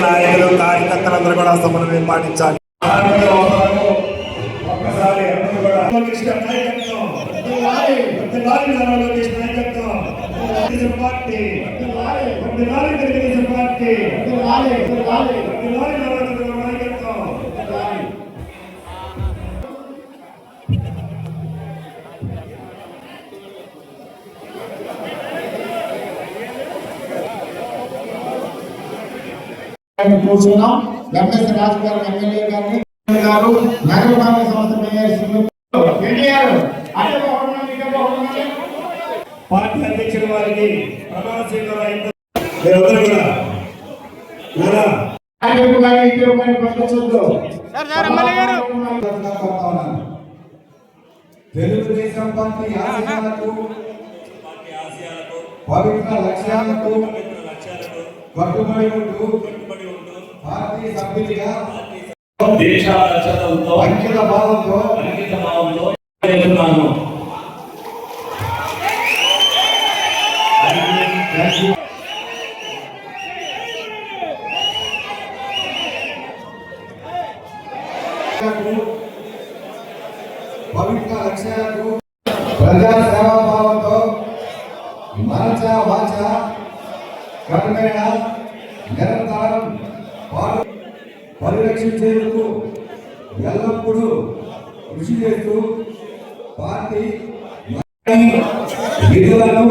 నాయుడు నాయకులు కార్యకర్తలందరూ కూడా సమన్వయం పాటించాలి నాయకత్వం. పార్టీ వర్ధిల్లాలి తెలుగుదేశం పార్టీ చంద్రబాబు నాయకత్వం. కూర్చున్నాం. ఎంఎస్ రాజు గారు ఎమ్మెల్యే గారిని గారు నగరపాలక సంస్థ మేయర్ శ్రీమతి ఎన్టీఆర్ అటే బాగున్నాను ఇక్కడ బాగున్నాను పార్టీ అధ్యక్షుల వారికి ప్రమాణ స్వీకారం అయిన మీరందరూ కూడా నారా. ఆయనకు కానీ ఇద్దరు కానీ పంపించొద్దు తెలుగుదేశం పార్టీ ఆశయాలకు పవిత్ర లక్ష్యాలకు కట్టుబడి ఉంటూ పార్టీ సభ్యులుగా దేశాల అంకిత భావంతో ఎల్లప్పుడూ కృషి చేస్తూ పార్టీ విధులను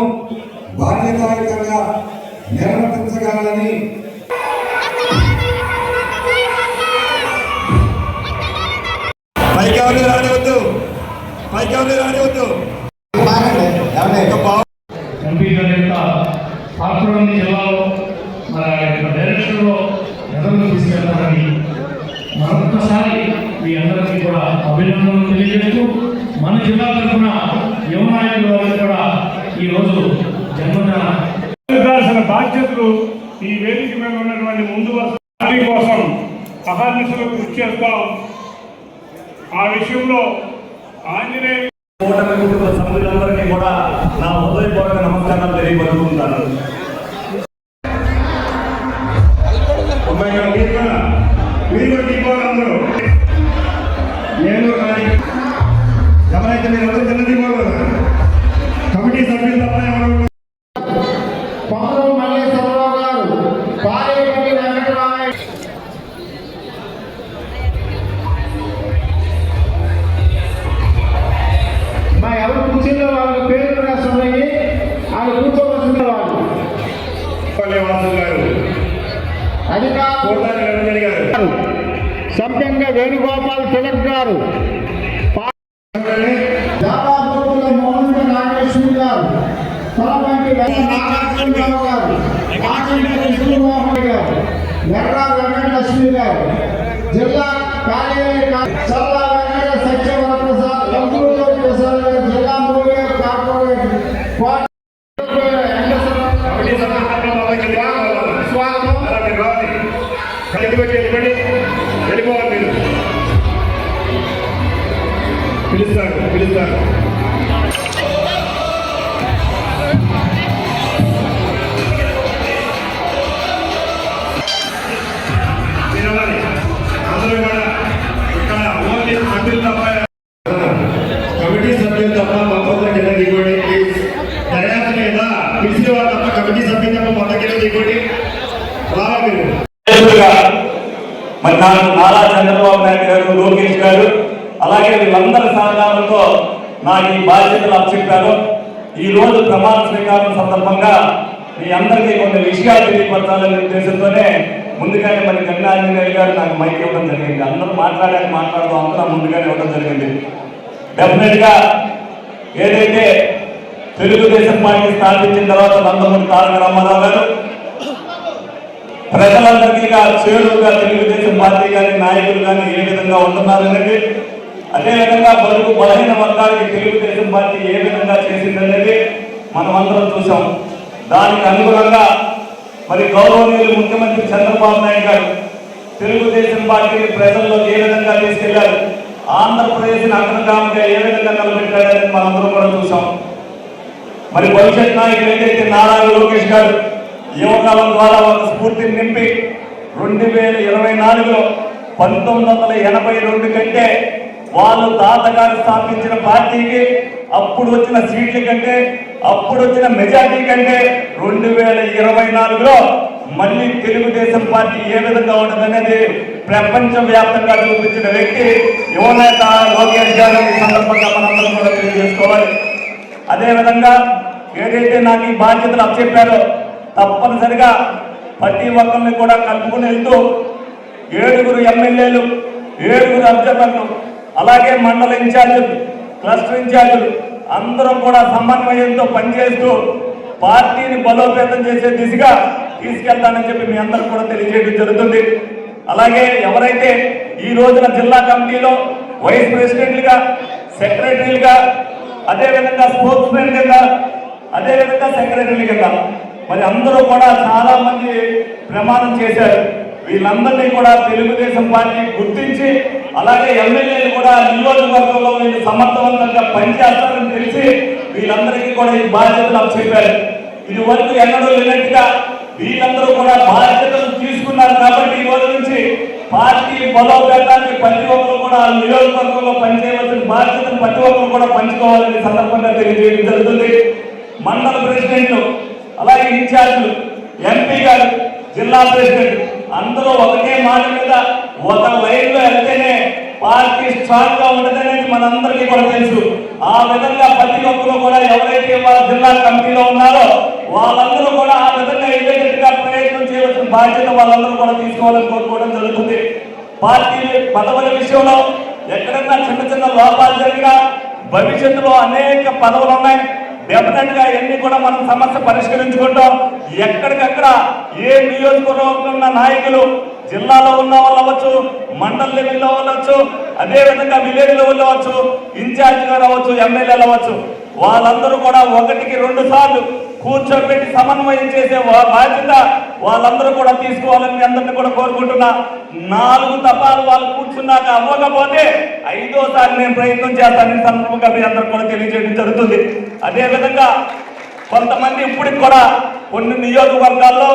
బాధ్యతాయుతంగా నిర్వర్తించగలని పైకి ఎవరిని రానివద్దు. పైకి ఎవరిని రానివద్దు ఒక పావు ఎంపీ గారి యొక్క పాత్రలోని జిల్లాలో మన యొక్క డైరెక్షన్లో ఎదురు తీసుకెళ్తారని మరొక్కసారి మీ అందరికీ కూడా అభినందనలు తెలియజేస్తూ మన జిల్లా తరఫున యువ నాయకుల వారికి కూడా ఈరోజు జన్మదిన బాధ్యతలు ఈ వేదిక మీద ఉన్నటువంటి ముందు వరుస పార్టీ కోసం అహర్నిశలు కృషి చేస్తాం. ఆ విషయంలో ఆంజనేయ కూటమి కుటుంబ సభ్యులందరికీ కూడా నా హృదయపూర్వక నమస్కారాలు తెలియపరుచుకుంటాను. అధికారులు సభ్యంగా వేణుగోపాల్ తిలక్ గారు ఎర్రా వెంకటలక్ష్మి జిల్లా కార్యాలయ చల్లా వెంకట సత్యవర ప్రసాద్ ప్రసాద్ గారు జిల్లా మూడు కార్పొరేట్ సభ్యులు తప్ప మొత్తం కింద ప్లీజ్ దర్యాప్తు మీద పిలిచిన వారు తప్ప కమిటీ సభ్యులు తప్ప మొత్తం కింద మీరు? మరి నారా చంద్రబాబు నాయుడు గారు లోకేష్ గారు అలాగే వీళ్ళందరి సహకారంతో నాకు ఈ బాధ్యతలు అప్పచెప్పారు. ఈ రోజు ప్రమాణ స్వీకారం సందర్భంగా మీ అందరికీ కొన్ని విషయాలు తెలియపరచాలనే ఉద్దేశంతోనే ముందుగానే మరి గంగాంజనేయులు గారు నాకు మైక్ ఇవ్వడం జరిగింది. అందరూ మాట్లాడాలి మాట్లాడదాం అంతా ముందుగానే ఇవ్వడం జరిగింది. డెఫినెట్గా ఏదైతే తెలుగుదేశం పార్టీ స్థాపించిన తర్వాత నందమూరి తారక రామారావు గారు ప్రజలందరికీ చేరువుగా తెలుగుదేశం పార్టీ కానీ నాయకులు కానీ ఏ విధంగా ఉంటున్నారనేది అదేవిధంగా బరువు బలహీన వర్గాలకి తెలుగుదేశం పార్టీ ఏ విధంగా చేసిందనేది మనం అందరం చూసాం దానికి అనుగుణంగా మరి గౌరవనీయులు ముఖ్యమంత్రి చంద్రబాబు నాయుడు గారు తెలుగుదేశం పార్టీని ప్రజల్లో ఏ విధంగా తీసుకెళ్ళారు? ఆంధ్రప్రదేశ్ అగ్రగామిగా ఏ విధంగా నిలబెట్టారని మనందరం కూడా చూసాం. మరి భవిష్యత్ నాయకులు ఏదైతే నారా లోకేష్ గారు యువకాలం ద్వారా ఒక స్ఫూర్తిని నింపి రెండు వేల ఇరవై నాలుగులో పంతొమ్మిది వందల ఎనభై రెండు కంటే వాళ్ళు తాతగారు స్థాపించిన పార్టీకి అప్పుడు వచ్చిన సీట్ల కంటే అప్పుడు వచ్చిన మెజార్టీ కంటే రెండు వేల ఇరవై నాలుగులో మళ్ళీ తెలుగుదేశం పార్టీ ఏ విధంగా ఉంటుందనేది అనేది వ్యాప్తంగా చూపించిన వ్యక్తి యువనేత లోకేష్ గారు ఈ సందర్భంగా మనందరం కూడా తెలియజేసుకోవాలి. అదేవిధంగా ఏదైతే నాకు ఈ బాధ్యతలు అప్పచెప్పారో తప్పనిసరిగా ప్రతి ఒక్కరిని కూడా కలుపుకుని వెళ్తూ ఏడుగురు ఎమ్మెల్యేలు ఏడుగురు అబ్జర్వర్లు అలాగే మండల ఇన్ఛార్జీలు క్లస్టర్ ఇన్ఛార్జీలు అందరం కూడా సమన్వయంతో పనిచేస్తూ పార్టీని బలోపేతం చేసే దిశగా తీసుకెళ్తానని చెప్పి మీ అందరూ కూడా తెలియజేయడం జరుగుతుంది. అలాగే ఎవరైతే ఈ రోజున జిల్లా కమిటీలో వైస్ ప్రెసిడెంట్లుగా సెక్రటరీలుగా అదేవిధంగా స్పోర్ట్స్ మెన్ కింద అదేవిధంగా సెక్రటరీ కింద మరి అందరూ కూడా చాలా మంది ప్రమాణం చేశారు. వీళ్ళందరినీ కూడా తెలుగుదేశం పార్టీ గుర్తించి అలాగే ఎమ్మెల్యేలు కూడా నియోజకవర్గంలో వీళ్ళు సమర్థవంతంగా పనిచేస్తారని తెలిసి వీళ్ళందరికీ కూడా ఈ బాధ్యతలు అప్పచెప్పారు. ఇది వరకు ఎన్నడూ లేనట్టుగా వీళ్ళందరూ కూడా బాధ్యతలు తీసుకున్నారు కాబట్టి ఈ రోజు నుంచి పార్టీ బలోపేతాన్ని ప్రతి ఒక్కరు కూడా ఆ నియోజకవర్గంలో పనిచేయవలసిన బాధ్యతను ప్రతి ఒక్కరు కూడా పంచుకోవాలని సందర్భంగా తెలియజేయడం జరుగుతుంది. మండల ప్రెసిడెంట్లు అలాగే ఇన్ఛార్జ్లు ఎంపీ గారు జిల్లా ప్రెసిడెంట్ అందరూ ఒకటే మాట మీద ఒక లైన్లో వెళ్తేనే పార్టీ స్ట్రాంగ్గా ఉండదనేది మనందరికీ కూడా తెలుసు. ఆ విధంగా ప్రతి ఒక్కరు కూడా ఎవరైతే వాళ్ళ జిల్లా కమిటీలో ఉన్నారో వాళ్ళందరూ కూడా ఆ విధంగా బాధ్యత వాళ్ళందరూ కూడా తీసుకోవాలని కోరుకోవడం జరుగుతుంది. పార్టీ పదవుల విషయంలో ఎక్కడన్నా చిన్న చిన్న లోపాలు జరిగినా భవిష్యత్తులో అనేక పదవులు ఉన్నాయి. డెఫినెట్గా ఎన్ని కూడా మనం సమస్య పరిష్కరించుకుంటాం. ఎక్కడికక్కడ ఏ నియోజకవర్గంలో ఉన్న నాయకులు జిల్లాలో ఉన్న వాళ్ళు అవ్వచ్చు మండల లెవెల్లో అవ్వచ్చు అదేవిధంగా విలేజ్ లెవెల్లో అవ్వచ్చు ఇన్ఛార్జ్ గారు అవ్వచ్చు ఎమ్మెల్యేలు అవ్వచ్చు వాళ్ళందరూ కూడా ఒకటికి రెండు సార్లు కూర్చోబెట్టి సమన్వయం చేసే బాధ్యత వాళ్ళందరూ కూడా తీసుకోవాలని మీ అందరిని కూడా కోరుకుంటున్నా. నాలుగు తపాలు వాళ్ళు కూర్చున్నాక అవ్వకపోతే ఐదోసారి నేను ప్రయత్నం చేస్తానని సందర్భంగా మీ అందరూ కూడా తెలియజేయడం జరుగుతుంది. అదేవిధంగా కొంతమంది ఇప్పటికి కూడా కొన్ని నియోజకవర్గాల్లో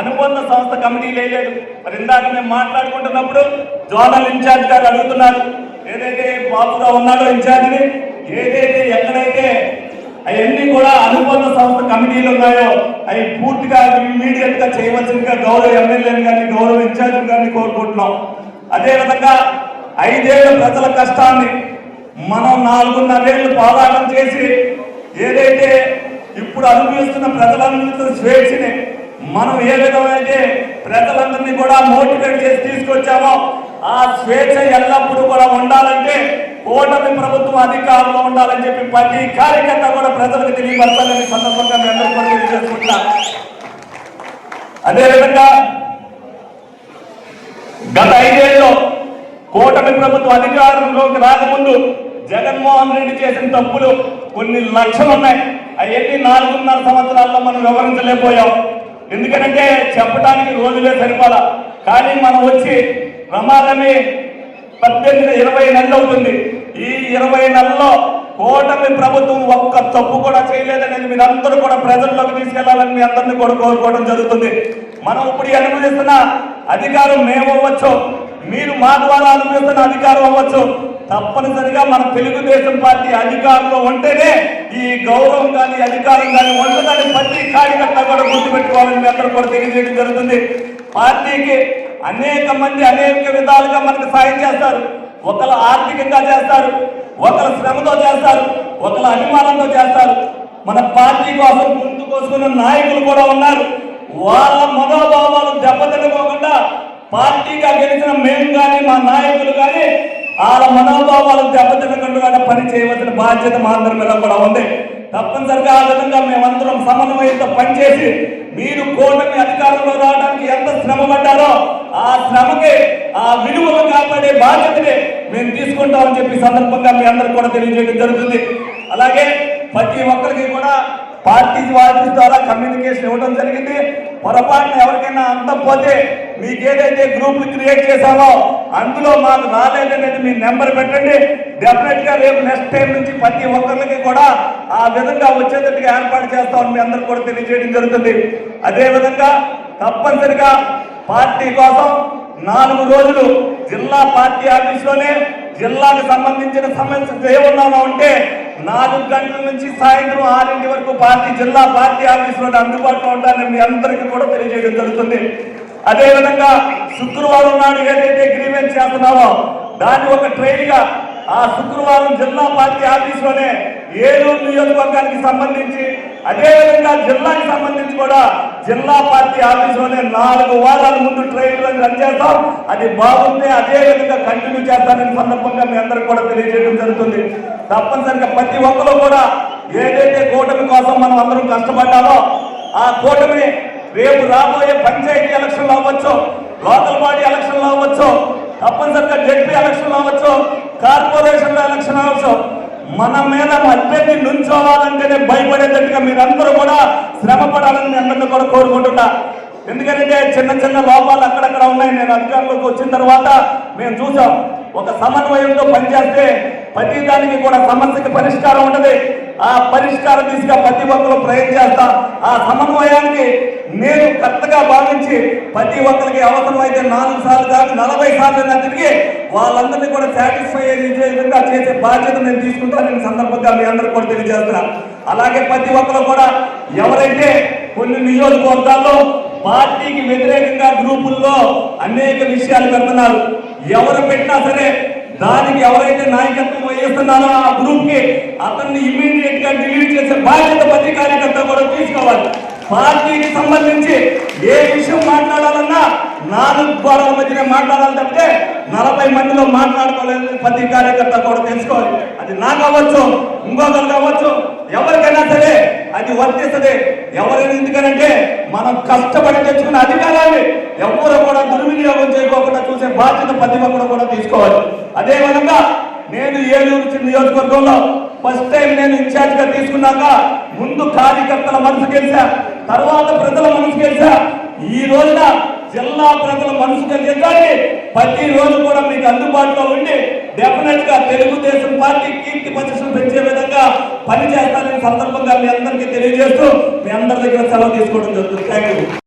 అనుబంధ సంస్థ కమిటీ లేదు మరి ఇందాక మేము మాట్లాడుకుంటున్నప్పుడు జోనల్ ఇన్ఛార్జ్ గారు అడుగుతున్నారు ఏదైతే బాబుగా ఉన్నాడో ఇన్ఛార్జిని ఏదైతే ఎక్కడైతే అవన్నీ కూడా అనుబంధ సంస్థ కమిటీలు ఉన్నాయో అవి పూర్తిగా ఇమీడియట్గా చేయవలసిందిగా గౌరవ ఎమ్మెల్యేలు గారిని గౌరవ ఇన్ఛార్జ్ గారిని కోరుకుంటున్నాం. అదేవిధంగా ఐదేళ్ళ ప్రజల కష్టాన్ని మనం నాలుగున్నరేళ్ళు పోరాటం చేసి ఏదైతే ఇప్పుడు అనుభవిస్తున్న ప్రజలందరితో స్వేచ్ఛని మనం ఏ విధమైతే ప్రజలందరినీ కూడా మోటివేట్ చేసి తీసుకొచ్చామో ఆ స్వేచ్ఛ ఎల్లప్పుడూ కూడా ఉండాలంటే ఓటమి ప్రభుత్వం అధికారంలో ఉండాలని చెప్పి ప్రతి కార్యకర్త కూడా ప్రజలకు తెలియపరచాలని సందర్భంగా మీ కూడా అదేవిధంగా గత ఐదేళ్ళలో కూటమి ప్రభుత్వం అధికారంలోకి రాకముందు జగన్మోహన్ రెడ్డి చేసిన తప్పులు కొన్ని లక్షలు ఉన్నాయి అవన్నీ నాలుగున్నర సంవత్సరాల్లో మనం వివరించలేకపోయాం. ఎందుకంటే చెప్పడానికి రోజులే సరిపోలా. కానీ మనం వచ్చి ప్రమాదమే పద్దెనిమిది ఇరవై నెలలు అవుతుంది. ఈ ఇరవై నెలలో కూటమి ప్రభుత్వం ఒక్క తప్పు కూడా చేయలేదని మీరు అందరూ కూడా ప్రజల్లోకి తీసుకెళ్ళాలని మీ అందరినీ కూడా కోరుకోవడం జరుగుతుంది. మనం ఇప్పుడు ఈ అనుభవిస్తున్న అధికారం మేము అవ్వచ్చు. మీరు మా ద్వారా అనుభవిస్తున్న అధికారం అవ్వచ్చు. తప్పనిసరిగా మన తెలుగుదేశం పార్టీ అధికారంలో ఉంటేనే ఈ గౌరవం కానీ అధికారం కానీ ఉంటుందని ప్రతి కార్యకర్త కూడా గుర్తుపెట్టుకోవాలని మీ అందరూ కూడా తెలియజేయడం జరుగుతుంది. పార్టీకి అనేక మంది అనేక విధాలుగా మనకు సాయం చేస్తారు. ఒకరు ఆర్థికంగా చేస్తారు ఒకరు శ్రమతో చేస్తారు ఒకరు అభిమానంతో చేస్తారు. మన పార్టీ కోసం ముందు కోసుకున్న నాయకులు కూడా ఉన్నారు. వాళ్ళ మనోభావాలు దెబ్బతినకోకుండా పార్టీగా గెలిచిన మేము కానీ మా నాయకులు కానీ వాళ్ళ మనోభావాలు దెబ్బతినకుండా పని చేయవలసిన బాధ్యత మా అందరి మీద కూడా ఉంది. తప్పనిసరిగా ఆ విధంగా మేమందరం సమన్వయంతో పనిచేసి మీరు కూటమి అధికారంలో రావడానికి ఎంత శ్రమ పడ్డారో ఆ శ్రమకే ఆ విలువలు కాపాడే బాధ్యతనే మేము తీసుకుంటామని చెప్పి సందర్భంగా మీ అందరికి కూడా తెలియజేయడం జరుగుతుంది. అలాగే ప్రతి ఒక్కరికి కూడా పార్టీ వాటి ద్వారా కమ్యూనికేషన్ ఇవ్వడం జరిగింది. పొరపాటున ఎవరికైనా అందకపోతే మీకు ఏదైతే గ్రూపులు క్రియేట్ చేశామో అందులో మాకు రాలేదనేది మీ నెంబర్ పెట్టండి. డెఫినెట్గా రేపు నెక్స్ట్ టైం నుంచి ప్రతి ఒక్కరికి కూడా ఆ విధంగా వచ్చేటట్టుగా ఏర్పాటు చేస్తామని మీ అందరికి కూడా తెలియజేయడం జరుగుతుంది. అదేవిధంగా తప్పనిసరిగా పార్టీ కోసం నాలుగు రోజులు జిల్లా పార్టీ ఆఫీస్లోనే జిల్లాకు సంబంధించిన సమస్యలు ఏమన్నా ఉంటే నాలుగు గంటల నుంచి సాయంత్రం ఆరింటి వరకు పార్టీ జిల్లా పార్టీ ఆఫీసులో అందుబాటులో ఉంటారని మీ అందరికీ కూడా తెలియజేయడం జరుగుతుంది. అదేవిధంగా శుక్రవారం నాడు ఏదైతే గ్రీవెన్స్ చేస్తున్నామో దాన్ని ఒక ట్రైన్గా ఆ శుక్రవారం జిల్లా పార్టీ ఆఫీసులోనే ఏలూరు నియోజకవర్గానికి సంబంధించి అదేవిధంగా జిల్లాకి సంబంధించి కూడా జిల్లా పార్టీ ఆఫీసులోనే నాలుగు వారాల ముందు ట్రైన్లో రన్ చేస్తాం. అది బాగుంటే అదేవిధంగా కంటిన్యూ చేస్తానని సందర్భంగా మీ అందరికి కూడా తెలియజేయడం జరుగుతుంది. తప్పనిసరిగా ప్రతి ఒక్కరు కూడా ఏదైతే కూటమి కోసం మనం అందరం కష్టపడ్డామో ఆ కూటమి రేపు రాబోయే పంచాయతీ ఎలక్షన్లు అవ్వచ్చు లోకల్ బాడీ ఎలక్షన్లు అవ్వచ్చు తప్పనిసరిగా జడ్పీ ఎలక్షన్లు అవ్వచ్చు కార్పొరేషన్ ఎలక్షన్ అవ్వచ్చు. మన మీద అభ్యర్థి నుంచోవాలంటేనే భయపడేటట్టుగా మీరందరూ కూడా శ్రమ పడాలని మీ అందరినీ కూడా కోరుకుంటున్నా. ఎందుకంటే చిన్న చిన్న లోపాలు అక్కడక్కడ ఉన్నాయి. నేను అధికారంలోకి వచ్చిన తర్వాత మేము చూసాం ఒక సమన్వయంతో పనిచేస్తే ప్రతి దానికి కూడా సమస్యకి పరిష్కారం ఉండదు ఆ పరిష్కారం తీసుకుని ప్రతి ఒక్కరు ప్రయత్నం చేస్తా. ఆ సమన్వయానికి నేను కరెక్ట్గా భావించి ప్రతి ఒక్కరికి అవసరమైతే నాలుగు సార్లు కాదు నలభై సార్లు తిరిగి వాళ్ళందరినీ కూడా సాటిస్ఫై అయ్యే విధంగా చేసే బాధ్యత నేను తీసుకుంటాను నేను సందర్భంగా మీ అందరికి కూడా తెలియజేస్తున్నా. అలాగే ప్రతి ఒక్కరు కూడా ఎవరైతే కొన్ని నియోజకవర్గాల్లో పార్టీకి వ్యతిరేకంగా గ్రూపుల్లో అనేక విషయాలు పెడుతున్నారు ఎవరు పెట్టినా సరే దానికి ఎవరైతే నాయకత్వం వహిస్తున్నారో ఆ గ్రూప్కి కి అతన్ని ఇమీడియట్గా డిలీట్ చేసే బాధ్యత ప్రతి కార్యకర్త కూడా తీసుకోవాలి పార్టీకి సంబంధించి ఏ విషయం మాట్లాడాలన్నా నాలుగు గోడల మధ్యనే మాట్లాడాలి తప్పితే నలభై మందిలో మాట్లాడుకోలేదు ప్రతి కార్యకర్త కూడా తెలుసుకోవాలి. అది నాకు అవ్వచ్చు ఇంకొకరు కావచ్చు ఎవరికైనా సరే అది వర్తిస్తుంది. ఎవరైనా ఎందుకనంటే మనం కష్టపడి తెచ్చుకున్న అధికారాన్ని ఎవరు కూడా దుర్వినియోగం చేయకోకుండా చూసే బాధ్యత ప్రతి ఒక్కరు కూడా తీసుకోవాలి. అదే విధంగా నేను ఏలూరు చిన్న నియోజకవర్గంలో ఫస్ట్ టైం నేను ఇన్ఛార్జ్గా తీసుకున్నాక ముందు కార్యకర్తల మనసు గెలిచా తర్వాత ప్రజల మనసు గెలిచా. ఈ రోజున జిల్లా ప్రజల మనసు గెలిచాలి ప్రతి రోజు కూడా మీకు అందుబాటులో ఉండి డెఫినెట్గా తెలుగుదేశం పార్టీ కీర్తి ప్రతిష్టలు పెంచే విధంగా పనిచేస్తానని సందర్భంగా మీ అందరికీ తెలియజేస్తూ మీ అందరి దగ్గర సెలవు తీసుకోవడం జరుగుతుంది. Thank you